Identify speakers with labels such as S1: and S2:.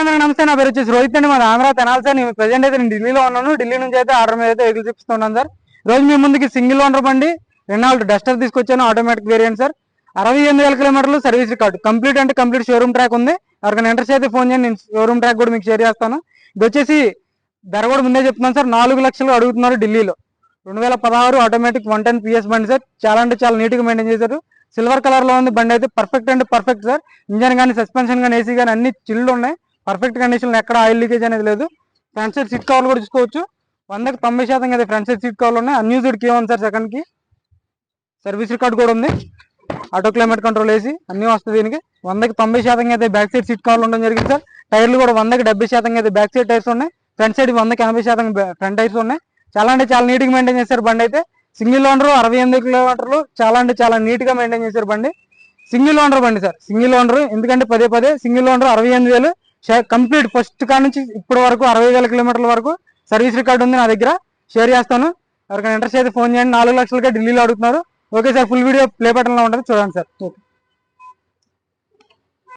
S1: అందరికీ నమస్తే. నా పేరు వచ్చేసి రోహిత్ అండి. మన ఆంధ్ర తెనాలి సార్. నేను ప్రజెంట్ అయితే నేను ఢిల్లీలో ఉన్నాను. ఢిల్లీ నుంచి అయితే ఆర్డర్ మీద అయితే ఎగులు చూపిస్తున్నాను సార్. రోజు మీ ముందుకి సింగిల్ ఓనర్ బండి రెనాల్డ్ డస్టర్ తీసుకొచ్చాను. Automatic variant sir. అరవై ఎనిమిది వేల కిలోమీటర్లు సర్వీస్ రికార్డ్ కంప్లీట్ అంటే కంప్లీట్ షోరూమ్ ట్రాక్ ఉంది. ఎవరికైనా ఇంట్రెస్ట్ అయితే ఫోన్ చేయండి. నేను షోరూమ్ ట్రాక్ కూడా మీకు షేర్ చేస్తాను. ఇది వచ్చేసి ధర కూడా ముందే చెప్తున్నాను సార్. నాలుగు లక్షలు అడుగుతున్నారు ఢిల్లీలో. రెండు వేల పదహారు ఆటోమేటిక్ వన్ టెన్ పిఎస్ బండి సార్. చాలా అంటే చాలా నీట్గా మెయింటైన్ చేశారు. సిల్వర్ కలర్లో ఉంది. బండి అయితే పర్ఫెక్ట్ అంటే పర్ఫెక్ట్ సార్. ఇంజన్ కానీ సస్పెన్షన్ కానీ ఏసీ కానీ అన్ని చిల్లు ఉన్నాయి. పర్ఫెక్ట్ కండిషన్ ఎక్కడ ఆయిల్ లీకేజ్ అనేది లేదు. ఫ్రంట్ సైడ్ సీట్ కవర్లు కూడా చూసుకోవచ్చు. వందకి తొంభై శాతం కదా ఫ్రంట్ సైడ్ సీట్ కవర్లు ఉన్నాయి. అన్యూజ్డ్ కీ ఉంది సార్ సెకండ్కి సర్వీస్ రికార్డ్ కూడా ఉంది. ఆటో క్లైమేట్ కంట్రోల్ వేసి అన్నీ వస్తుంది దీనికి. వందకి తొంభై శాతం అయితే బ్యాక్ సైడ్ సీట్ కవర్లు ఉండడం జరిగింది సార్ టైర్లు కూడా వందకి డెబ్బై శాతం అయితే బ్యాక్ సైడ్ టైర్స్ ఉన్నాయి. ఫ్రంట్ సైడ్ వందకి ఎనభై శాతం ఫ్రంట్ టైర్స్ ఉన్నాయి. చాలా అంటే చాలా నీట్గా మెయింటైన్ చేశారు బండి అయితే. సింగిల్ ఓనర్ అరవై ఎనిమిది కిలోమీటర్లు చాలా అంటే చాలా నీట్గా మెయింటైన్ చేశారు బండి. సింగిల్ ఓనర్ బండి సార్ సింగిల్ ఓనర్ ఎందుకంటే పదే పదే సింగిల్ ఓనర్ అరవై ఎనిమిది వేలు కంప్లీట్. ఫస్ట్ కాడ నుంచి ఇప్పటి వరకు అరవై వేల కిలోమీటర్ల వరకు సర్వీస్ రికార్డు ఉంది నా దగ్గర. షేర్ చేస్తాను. ఎవరికైనా ఇంట్రెస్ట్ అయితే ఫోన్ చేయండి. నాలుగు లక్షలకే ఢిల్లీలో అడుగుతున్నారు. Okay sir full video play బటన్లో ఉంటుంది. చూడండి సార్. ఓకే.